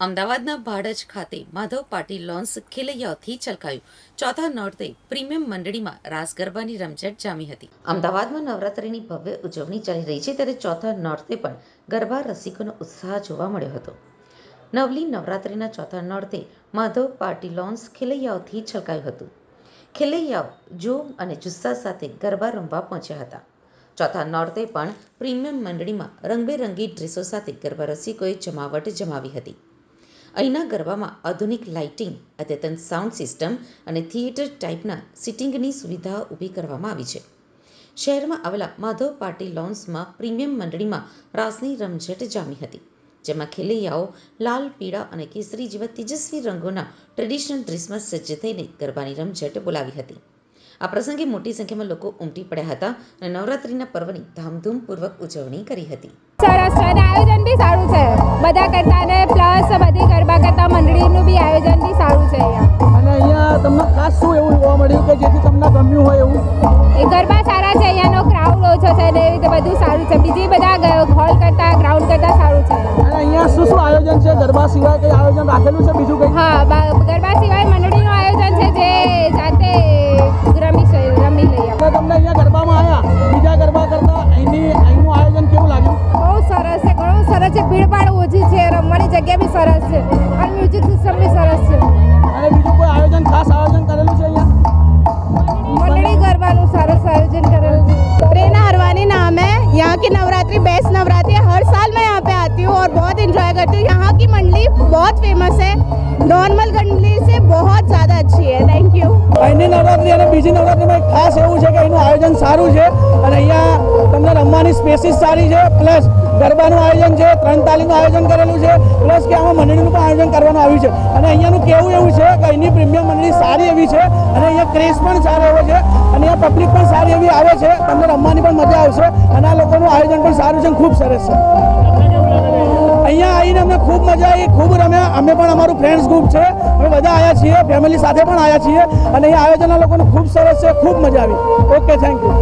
અમદાવાદના ભાડજ ખાતે માધવ પાટીલ લોન્સ ખેલૈયાઓથી છલકાયું. ચોથા નોરતે પ્રીમિયમ મંડળીમાં રાસ ગરબાની રમઝટ જામી હતી. અમદાવાદમાં નવરાત્રિની ભવ્ય ઉજવણી ચાલી રહી છે ત્યારે ચોથા નોરતે પણ ગરબા રસિકોનો ઉત્સાહ જોવા મળ્યો હતો. નવલી નવરાત્રિના ચોથા નોરતે માધવ પાર્ટી લોન્સ ખેલૈયાઓથી છલકાયું હતું. ખેલૈયાઓ જોમ અને જુસ્સા સાથે ગરબા રમવા પહોંચ્યા હતા. ચોથા નોરતે પણ પ્રીમિયમ મંડળીમાં રંગબેરંગી ડ્રેસો સાથે ગરબા રસિકોએ જમાવટ જમાવી હતી. અહીંના ગરબામાં આધુનિક લાઇટિંગ, અદ્યતન સાઉન્ડ સિસ્ટમ અને થિયેટર ટાઈપના સિટિંગની સુવિધા ઊભી કરવામાં આવી છે. શહેરમાં આવેલા માધવ પાર્ટી લોન્સમાં પ્રીમિયમ મંડળીમાં રાસની રમઝટ જામી હતી, જેમાં ખેલૈયાઓ લાલ, પીળા અને કેસરી જેવા તેજસ્વી રંગોના ટ્રેડિશનલ ડ્રેસમાં સજ્જ થઈને ગરબાની રમઝટ બોલાવી હતી. આ પ્રસંગે મોટી સંખ્યામાં લોકો ઉમટી પડ્યા હતા અને નવરાત્રિના પર્વની ધામધૂમપૂર્વક ઉજવણી કરી હતી. છે અને આયોજન બી સારું છે. બધા કરતા ને પ્લસ બધી ગરબા કરતા મંડળીનું બી આયોજન બી સારું છે અહીંયા. અને અહીંયા તમને ખાસ શું એવું જોવા મળ્યું કે જેથી તમને ગમ્યું હોય એવું? એ ગરબા સારા છે અહીંયાનો ક્રાઉડ ઓછો છે ને એવી રીતે બધું સારું છે. બીજી બધા હોલ કરતા ગ્રાઉન્ડ કરતા સારું છે. અને અહીંયા શું શું આયોજન છે? ગરબા સિવાય કંઈ આયોજન રાખેલું છે? બીજું કંઈ? હા સરસ છે ભીડભાડ ઓછી છે રમવાની જગ્યા બી સરસ છે અને મ્યુઝિક સિસ્ટમ બી સરસ છે અને બીજું કોઈ આયોજન ખાસ આયોજન કરેલું છે અહીંયા મંડળી ગરબાનું સરસ આયોજન કરેલું છે प्रेरणा हरवानी नाम है यहाँ की नवरात्रि बेस्ट नवरात्रि है हर साल मैं यहाँ पे आती हूँ और बहुत इंजॉय करती हूँ यहाँ की मंडली बहुत फेमस है नॉर्मल मंडली से बहुत ज़्यादा अच्छी है थैंक यू અહીંની નવરાત્રિ અને બીજી નવરાત્રિમાં એક ખાસ એવું છે કે અહીંનું આયોજન સારું છે અને અહીંયા તમને રમવાની સ્પેસીસ સારી છે, પ્લસ ગરબાનું આયોજન છે, ત્રણ તાલીમનું આયોજન કરેલું છે, પ્લસ કે આમાં મંડળીનું પણ આયોજન કરવાનું આવ્યું છે. અને અહીંયાનું કેવું એવું છે કે અહીંની પ્રીમિયમ મંડળી સારી એવી છે અને અહીંયા ક્રેઝ પણ સારો એવો છે અને અહીંયા પબ્લિક પણ સારી એવી આવે છે. તમને રમવાની પણ મજા આવશે અને આ લોકોનું આયોજન પણ સારું છે ખૂબ સરસ છે. અહીંયા આવીને અમને ખૂબ મજા આવી, ખૂબ રમ્યા. અમે પણ અમારું ફ્રેન્ડ્સ ગ્રુપ છે. અમે બધા આવ્યા છીએ ફેમિલી સાથે પણ આવ્યા છીએ અને અહીંયા આયોજનના લોકોનું ખૂબ સરસ છે, ખૂબ મજા આવી. Okay thank you